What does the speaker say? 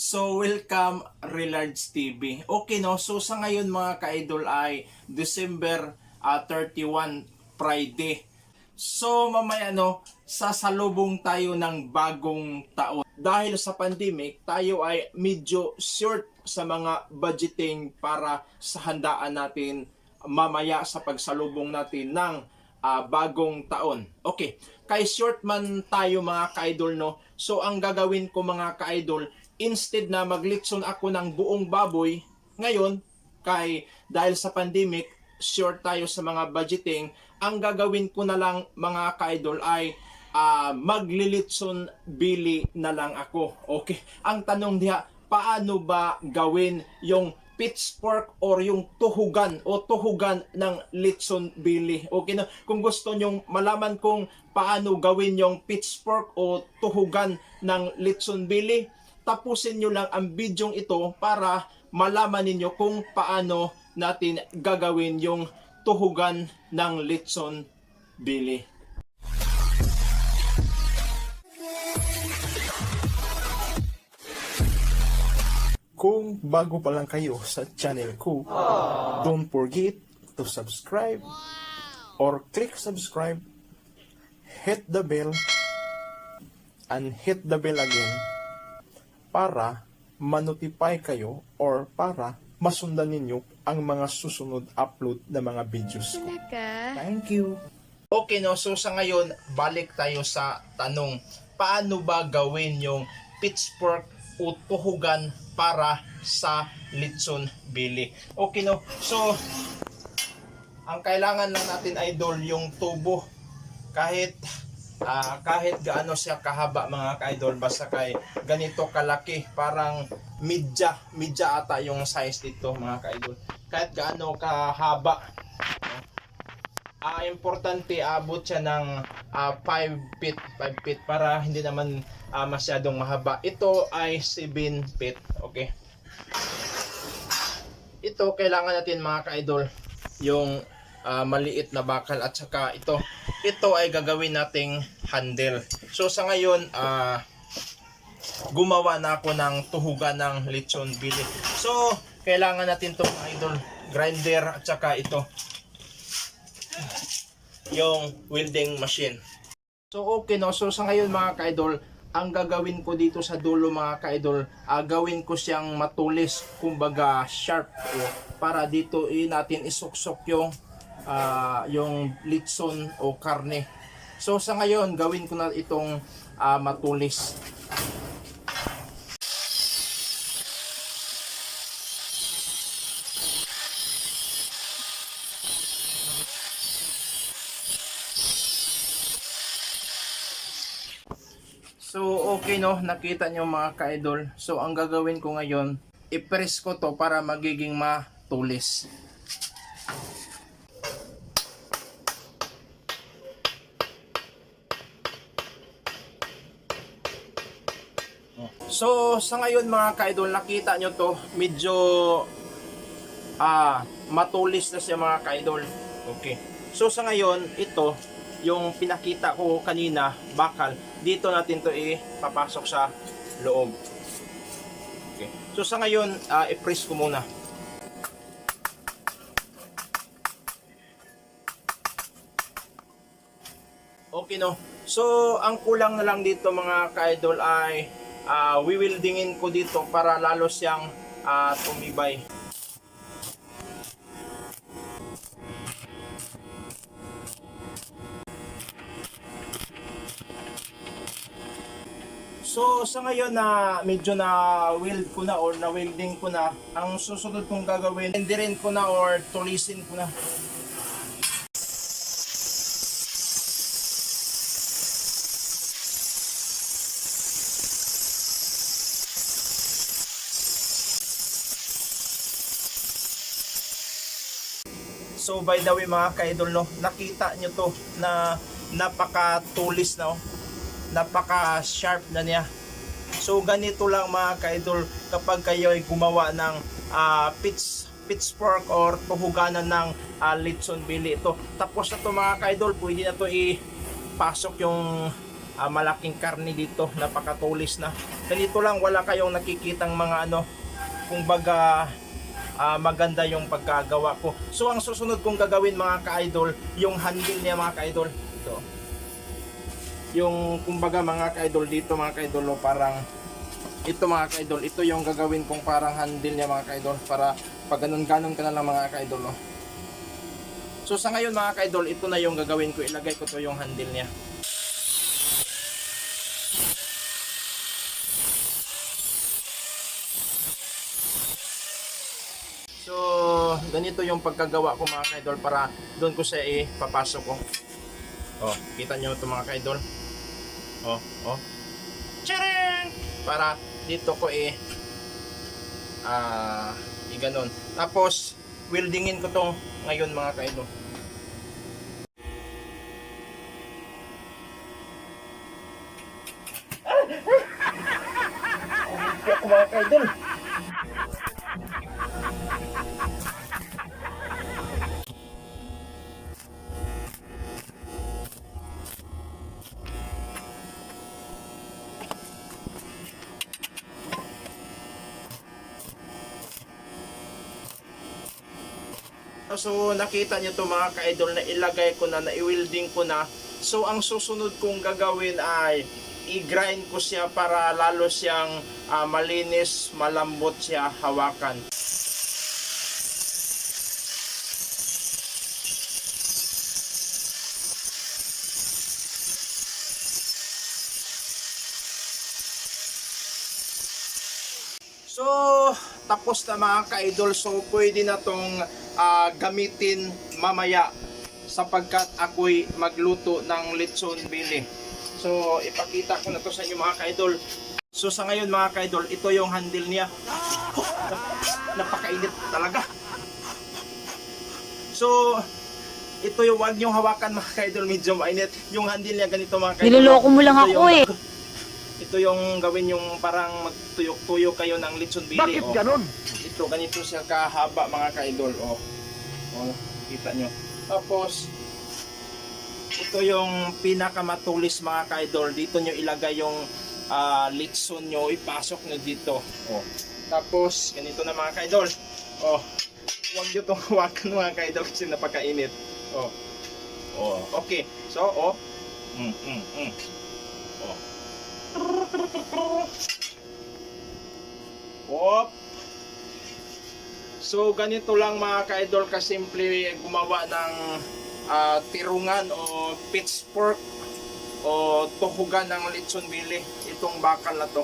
So, welcome Relards TV. Okay no, so sa ngayon mga ka-idol ay December ah, 31 Friday. So, mamaya no, sasalubong tayo ng bagong taon. Dahil sa pandemic, tayo ay medyo short sa mga budgeting para sa handaan natin mamaya sa pagsalubong natin ng ah, bagong taon. Okay, kay short man tayo mga ka-idol no. So ang gagawin ko mga ka-idol, instead na maglitson ako ng buong baboy, ngayon kay dahil sa pandemic, short tayo sa mga budgeting, ang gagawin ko na lang mga ka-idol ay ah, maglilitson bili na lang ako. Okay. Ang tanong diha, paano ba gawin yung pitchfork or yung tuhugan o tuhugan ng litson bili. Okay na, kung gusto nyong malaman kung paano gawin yung pitchfork o tuhugan ng litson bili, tapusin nyo lang ang bidyong ito para malaman ninyo kung paano natin gagawin yung tuhugan ng litson bili. Kung bago pa lang kayo sa channel ko, don't forget to subscribe or click subscribe, hit the bell, and hit the bell again para manotify kayo or para masundan ninyo ang mga susunod upload na mga videos ko. Thank you. Okay no, so sa ngayon, balik tayo sa tanong, paano ba gawin yung pitchfork o tuhugan para sa litson bili? Okay no, so ang kailangan lang natin idol yung tubo. Kahit ah, kahit gaano siya kahaba mga ka-idol basta kay ganito kalaki parang midya midya ata yung size dito mga ka-idol. Kahit gaano kahaba. Ah importante abot siya ng ah, 5 feet 5 feet para hindi naman ah, masyadong mahaba. Ito ay 7 feet okay? Ito kailangan natin mga ka-idol yung ah, maliit na bakal at saka ito ito ay gagawin nating handle. So sa ngayon ah gumawa na ako ng tuhugan ng lechon bili. So kailangan natin to mga idol grinder at saka ito. Yung welding machine. So okay no, so sa ngayon mga ka-idol, ang gagawin ko dito sa dulo mga ka-idol, ah, gawin ko siyang matulis, kumbaga sharp o, para dito i natin isuksok yung ah, yung litson o karne. So sa ngayon, gawin ko na itong ah, matulis. So, okay no, nakita nyo mga ka-idol. So, ang gagawin ko ngayon, i-press ko to para magiging matulis. So, sa ngayon mga ka-idol, nakita nyo to, medyo ah, matulis na siya mga ka-idol. Okay. So, sa ngayon, ito, yung pinakita ko kanina, bakal, dito natin to ipapasok sa loob. Okay. So sa ngayon, ah, i-press ko muna. Okay no. So ang kulang na lang dito mga ka-idol ay ah, wiwildingin ko dito para lalo siyang ah, tumibay. So sa ngayon na medyo na weld ko na or na welding ko na, ang susunod kong gagawin, hindi rin ko na or tulisin ko na. So by the way mga ka-idol no, nakita nyo to na napaka-tulis na oh napaka sharp na niya. So ganito lang mga ka-idol kapag kayo ay gumawa ng ah, pitch pitchfork or tuhuganan ng ah, litson bili. Ito tapos na to mga ka-idol pwede na to ipasok yung ah, malaking karni dito, napakatulis na. Ganito lang, wala kayong nakikitang mga ano, kung baga ah, maganda yung pagkagawa ko. So ang susunod kong gagawin mga ka-idol, yung handle niya mga ka-idol. Ito. Yung kumbaga mga ka-idol dito mga ka-idol, oh, parang ito mga ka-idol, ito yung gagawin kong parang handle niya mga ka-idol para pag ganun-ganon ka na lang mga ka-idol. Oh. So sa ngayon mga ka-idol, ito na yung gagawin ko. Ilagay ko to yung handle niya. So, ganito yung pagkagawa ko mga ka-idol para doon ko siya ipapasok ko. Oh, kita nyo ito mga ka-idol. Oh, oh. Tcharing! Para dito ko eh ah iganon. Tapos weldingin ko to ngayon mga ka-idol. Hindi ako So nakita niyo to mga ka-idol na ilagay ko na, na i-welding ko na. So ang susunod kong gagawin ay i-grind ko siya para lalo siyang ah, malinis, malambot siya hawakan. So, tapos na mga ka-idol. So, pwede na tong ah, gamitin mamaya sapagkat ako'y magluto ng lechon bili. So, ipakita ko na to sa inyo mga ka-idol. So, sa ngayon mga ka-idol, ito yung handle niya. Oh, napakainit talaga. So, ito yung wag niyong hawakan mga ka-idol, medyo mainit. Yung handle niya ganito mga ka-idol. Niloloko mo lang Ito ako yung- eh. Ito yung gawin yung parang magtuyok-tuyok kayo ng lechon bili. Bakit oh. ganon? Ito, ganito siya kahaba mga ka-idol. Oh. oh, kita nyo. Tapos, ito yung pinakamatulis mga ka-idol. Dito nyo ilagay yung ah, litson nyo, ipasok nyo dito. Oh. Tapos, ganito na mga ka-idol. Oh, huwag nyo itong hawakan mga ka-idol kasi napakainit. Oh. Oh, okay. So, oh. Mm, mm, mm. Oh. Op. So ganito lang mga ka-idol kasimple gumawa ng ah, tirungan o pitchfork o tuhugan ng lechon bili itong bakal na to.